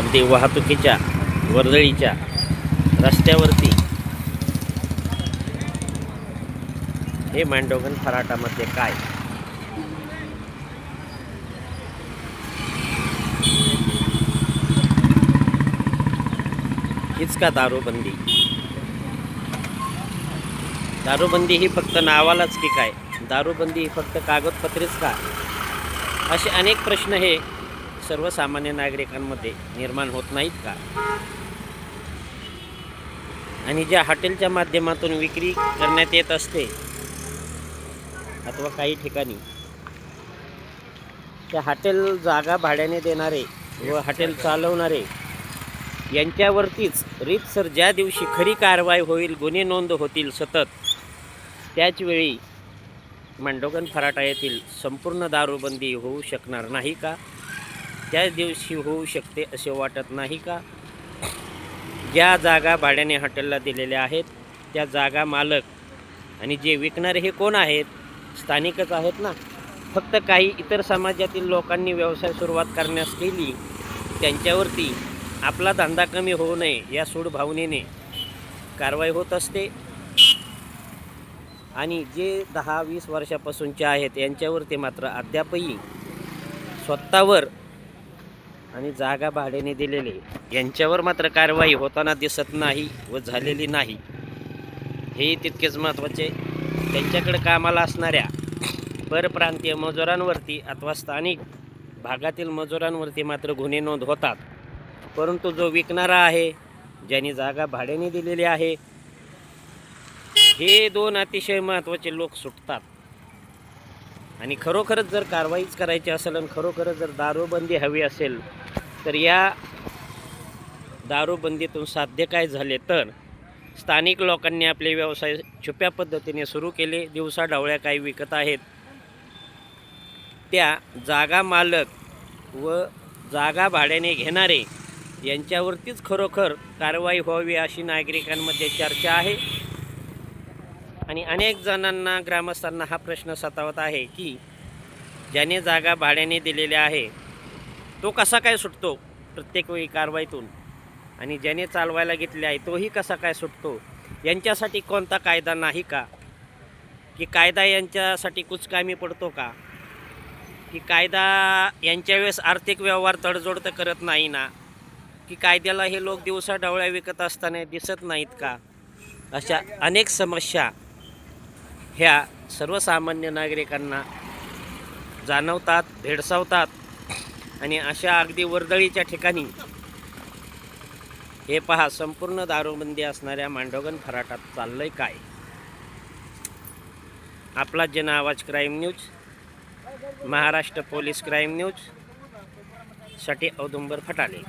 अगदी वाहतुकीच्या वर्दळीच्या रस्त्यावरती. हे मांडोगन फराटामध्ये काय? हीच का दारूबंदी. दारूबंदी ही फक्त नावालाच की काय? दारूबंदी ही फक्त कागदपत्रेच का? असे अनेक प्रश्न हे सर्वसामान्य नागरिकांमध्ये निर्माण होत नाहीत का? आणि ज्या हॉटेलच्या माध्यमातून विक्री करण्यात येत असते अथवा काही ठिकाणी त्या हॉटेल जागा भाड्याने देणारे व हॉटेल चालवणारे यांच्यावरतीच रीतसर ज्या दिवशी खरी कारवाई होईल गुन्हे नोंद होतील सतत त्याचवेळी मांडोगन फराटा येथील संपूर्ण दारूबंदी होऊ शकणार नाही का? त्याच दिवशी होऊ शकते असे वाटत नाही का? ज्या जागा भाड्याने हॉटेलला दिलेल्या आहेत त्या जागा मालक आणि जे विकणारे हे कोण आहेत? स्थानिकच आहेत ना? फक्त काही इतर समाजातील लोकांनी व्यवसाय सुरुवात करण्यास केली त्यांच्यावरती आपला धंदा कमी होऊ नये या सूड भावनेने कारवाई होत असते. आणि जे दहा वीस वर्षापासूनचे आहेत यांच्यावरती मात्र अद्यापही स्वतःवर आणि जागा भाड्याने दिलेले. यांच्यावर मात्र कारवाई होताना दिसत नाही व झालेली नाही. हे तितकेच महत्त्वाचे. त्यांच्याकडे कामाला असणाऱ्या परप्रांतीय मजुरांवरती अथवा स्थानिक भागातील मजुरांवरती मात्र गुन्हे नोंद होतात. परंतु जो विकणारा आहे ज्यांनी जागा भाड्याने दिलेली आहे हे दोन अतिशय महत्त्वाचे लोक सुटतात. आणि खरोखरच जर कारवाईच करायची असेल आणि खरोखरच जर दारूबंदी हवी असेल तर या दारूबंदीतून साध्य काय झाले तर स्थानिक लोकांनी आपले व्यवसाय छुप्या पद्धतीने सुरू केले दिवसा ढवळ्या काही विकत आहेत. त्या जागा मालक व जागा भाड्याने घेणारे यांच्यावरतीच खरोखर कारवाई व्हावी अशी नागरिकांमध्ये चर्चा आहे. आणि अनेक जणांना ग्रामस्थांना हा प्रश्न सतावत आहे की ज्याने जागा भाड्याने दिलेल्या आहे तो कसा काय सुटतो प्रत्येक वेळी कारवाईतून? आणि ज्याने चालवायला घेतले आहे तोही कसा काय सुटतो? यांच्यासाठी कोणता कायदा नाही का? की कायदा यांच्यासाठी कुचकामी पडतो का? की कायदा यांच्या वेळेस आर्थिक व्यवहार तडजोड तर करत नाही ना? की कायद्याला हे लोक दिवसा ढवळ्या विकत असताना दिसत नाहीत का? अशा अनेक समस्या ह्या सर्वसामान्य नागरिकांना जाणवतात भेडसावतात आणि अशा अगदी वर्दळीच्या ठिकाणी हे पहा संपूर्ण दारूबंदी असणाऱ्या मांडोगन फराटात चाललंय काय? आपला Jan Awaz crime news Maharashtra police crime न्यूजसाठी औदुंबर फटाले